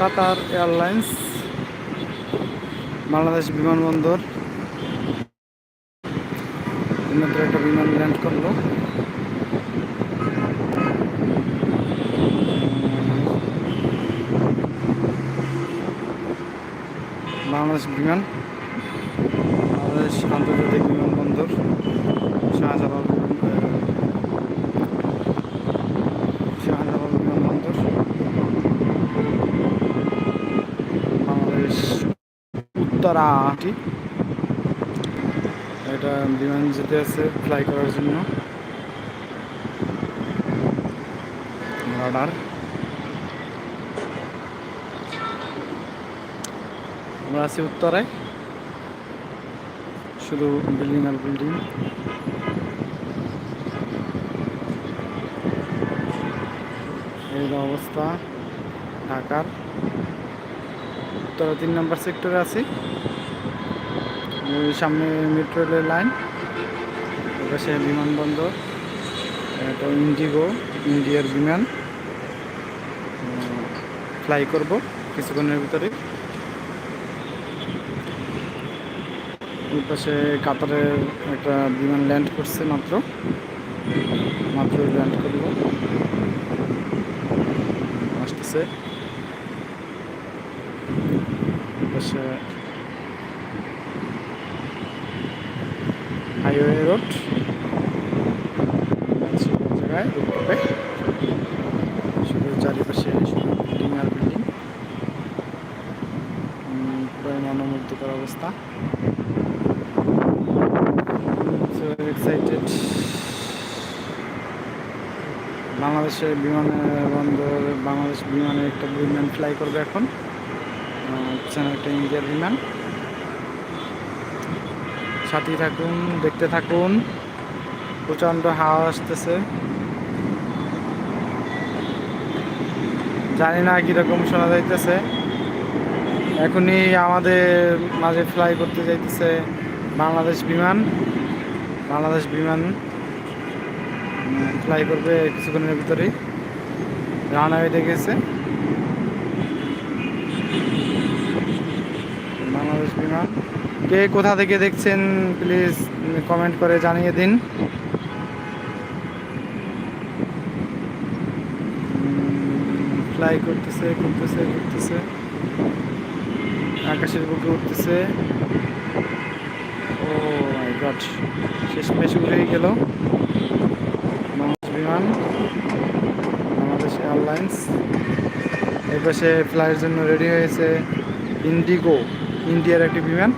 কাতার airlines Bangladesh বিমানবন্দর। এইমাত্র একটা বিমান ল্যান্ড করল। বাংলাদেশ বিমান বাংলাদেশ আন্তর্জাতিক বিমানবন্দর শাহজালাল বিমান শাহজালাল বিমানবন্দর বাংলাদেশ উত্তরাটি এটা বিমান যেতে আছে ফ্লাই করার জন্য। রাডার আমরা আছি উত্তরায়। শুধু বিল্ডিং আর বিল্ডিং এই অবস্থা, ঢাকার। উত্তরা তিন নম্বর সেক্টরে আছি। সামনে মেট্রো রেলের লাইন এপাশে বিমানবন্দর, এটা ইন্ডিগো ইন্ডিয়ার বিমান। ফ্লাই করব কিছুক্ষণের ভিতরে। পাশে কাতারের একটা বিমান ল্যান্ড করছে মাত্র। মাত্র ল্যান্ড করল আসতেছে ওই পাশে হাইওয়ে রোড জায়গায় শুধু চারিপাশে শুধু বিল্ডিং এক্সাইটেড বাংলাদেশের বিমান বন্দর, বাংলাদেশ বিমানে একটা বিমান ফ্লাই করবে এখন। পিছনে একটা ইন্ডিয়ার বিমান। সাথে থাকুন, দেখতে থাকুন। প্রচণ্ড হাওয়া আসতেছে। জানি না কীরকম শোনা যাইতেছে। এখনই আমাদের মাঝে ফ্লাই করতে যাইতেছে বাংলাদেশ বিমান। বাংলাদেশ বিমান ফ্লাই করবে কিছুক্ষণের ভিতরেই। রানওয়েতে গেছে বিমান কে কোথা থেকে দেখছেন প্লিজ কমেন্ট করে জানিয়ে দিন। ফ্লাই করতেছে করতেছে করতেছে আকাশের বুকে উঠতেছে। ও মাই গড শেষ মেশ উড়েই গেল। বিমান, বাংলাদেশ এয়ারলাইন্স এই পাশে ফ্লাইয়ের জন্য রেডি হয়েছে ইন্ডিগো ইন্ডিয়ার একটি বিমান।